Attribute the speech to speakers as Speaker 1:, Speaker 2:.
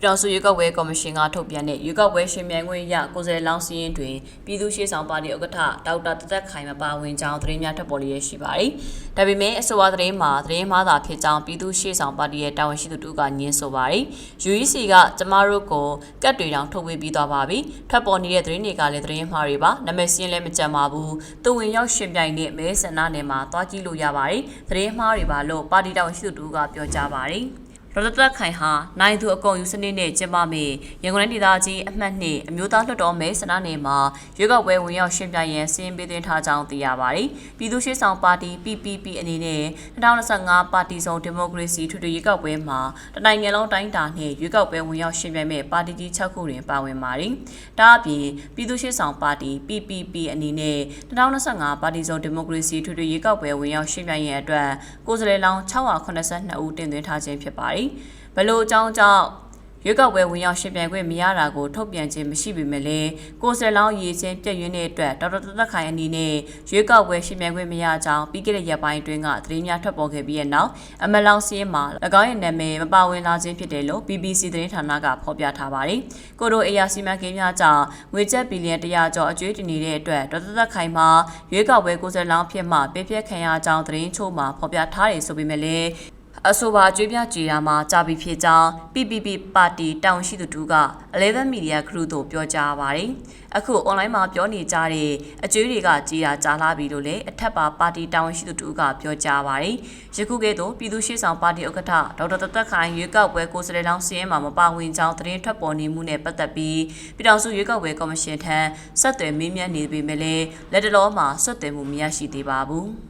Speaker 1: ပြည်တော်စုရွေးကောက်ပွဲကော်မရှင်ကထုတ်ပြန်တဲ့ရွေးကောက်ပွဲရှင်မြိုင်ခွင့်ရကိုယ်စားလှယ်လောင်းစီရင်တွင်ပြည်သူ့ရှေ့ဆောင်ပါတီဥက္ကဋ္ဌဒေါက်တာတသက်ခိုင်မပါဝင်ကြောင်းသတင်းများထွက်ပေါ်လျက်ရှိပါတယ်။ဒါပေမဲ့အဆိုပါသတင်းမှာသတင်းမှားတာဖြစ်ကြောင်းပြည်သူ့ရှေ့ဆောင်ပါတီရဲ့တာဝန်ရှိသူတို့ကညင်းဆိုပါတယ်။ UEC ကကျမတို့ကိုကတ်တွေတောင်ထုတ်ဝေပြီးသွားပါပြီ။ထွက်ပေါ်နေတဲ့သတင်းတွေကလည်းသတင်းမှားတွေပါ။နာမည်စင်းလည်းမကြံပါဘူး။သူဝင်ရောက်ရှင်ပြိုင်တဲ့မဲဆန္ဒနယ်မှာတွားကြည့်လို့ရပါတယ်။သတင်းမှားတွေပါလို့ပါတီတာဝန်ရှိသူတို့ကပြောကြားပါတယ်။ ရတသက်ခိုင်ဟာနိုင်သူအကုန်ယူစနစ်နဲ့ကျင်းပမေရန်ကုန်တိုင်းဒေသကြီးအမှတ်နှစ်အမျိုးသားလွှတ်တော်မဲဆန္ဒနယ်မှာရွေးကောက်ပွဲဝင်ရောက်ရှင်ပြိုင်ရန်စီရင်ပေးသွင်းထားကြောင်းသိရပါတယ်။ပြည်သူ့ရှေ့ဆောင်ပါတီ PPP အနေနဲ့2025ပါတီစုံဒီမိုကရေစီထွေထွေရွေးကောက်ပွဲမှာတနိုင်ငံလုံးတိုင်းတာနဲ့ရွေးကောက်ပွဲဝင်ရောက်ရှင်ပြိုင်မဲ့ပါတီကြီး6ခုတွင်ပါဝင်ပါတယ်။ဒါအပြင်ပြည်သူ့ရှေ့ဆောင်ပါတီ PPP အနေနဲ့2025ပါတီစုံဒီမိုကရေစီထွေထွေရွေးကောက်ပွဲဝင်ရောက်ရှင်ပြိုင်ရန်အတွက်ကိုယ်စားလှယ်လောင်း682ဦးတင်သွင်းထားခြင်းဖြစ်ပါတယ်။ဘလို့အကြောင်းကြောင့်ရွေးကောက်ပွဲဝင်ရောက်ရှင်ပြိုင်ခွင့်မရတာကိုထုတ်ပြန်ခြင်းမရှိပေမဲ့လည်းကိုယ်စားလောင်းရည်ချင်းပြည့်ရင်းတဲ့အတွက်ဒေါက်တာသက်ခိုင်အနေနဲ့ရွေးကောက်ပွဲရှင်ပြိုင်ခွင့်မရကြောင်းပြီးခဲ့တဲ့ရက်ပိုင်းအတွင်းကသတင်းများထွက်ပေါ်ခဲ့ပြီးတဲ့နောက်အမလောင်စီးရင်မှာ၎င်းရဲ့နာမည်မပါဝင်လာခြင်းဖြစ်တယ်လို့ BBC သတင်းဌာနကဖော်ပြထားပါတယ်။ကိုရိုအေယာစီမံကိန်းများကြောင့်ငွေကျပ်ဘီလီယံ100ကျော်အကျွေးတင်နေတဲ့အတွက်ဒေါက်တာသက်ခိုင်မှာရွေးကောက်ပွဲကိုယ်စားလောင်းဖြစ်မှပြည့်ပြည့်ခံရကြောင်းသတင်းချို့မှာဖော်ပြထားတယ်ဆိုပေမဲ့လည်း အဆိုပါကြွေးပြကြေတာမှာကြာပြီဖြစ်ကြောင်း PPP ပါတီတောင်ရှိသူတူက11 Media Group တို့ပြောကြားပါတယ်။အခု online မှာပြောနေကြတဲ့အကျွေးတွေကကြေတာကြာလာပြီလို့လည်းအထက်ပါပါတီတောင်ရှိသူတူကပြောကြားပါတယ်။ယခုကဲ့သို့ပြည်သူ့ရှေ့ဆောင်ပါတီဥက္ကဋ္ဌဒေါက်တာတသက်ခိုင်ရွေးကောက်ပွဲကိုယ်စားလှယ်လောင်းစီရင်မှာမပါဝင်ကြောင်းသတင်းထွက်ပေါ်နေမှုနဲ့ပတ်သက်ပြီးပြည်ထောင်စုရွေးကောက်ပွဲကော်မရှင်ထံဆက်သွယ်မေးမြန်းနေပေမဲ့လည်းလက်တလောမှာဆက်သွယ်မှုမရရှိသေးပါဘူး။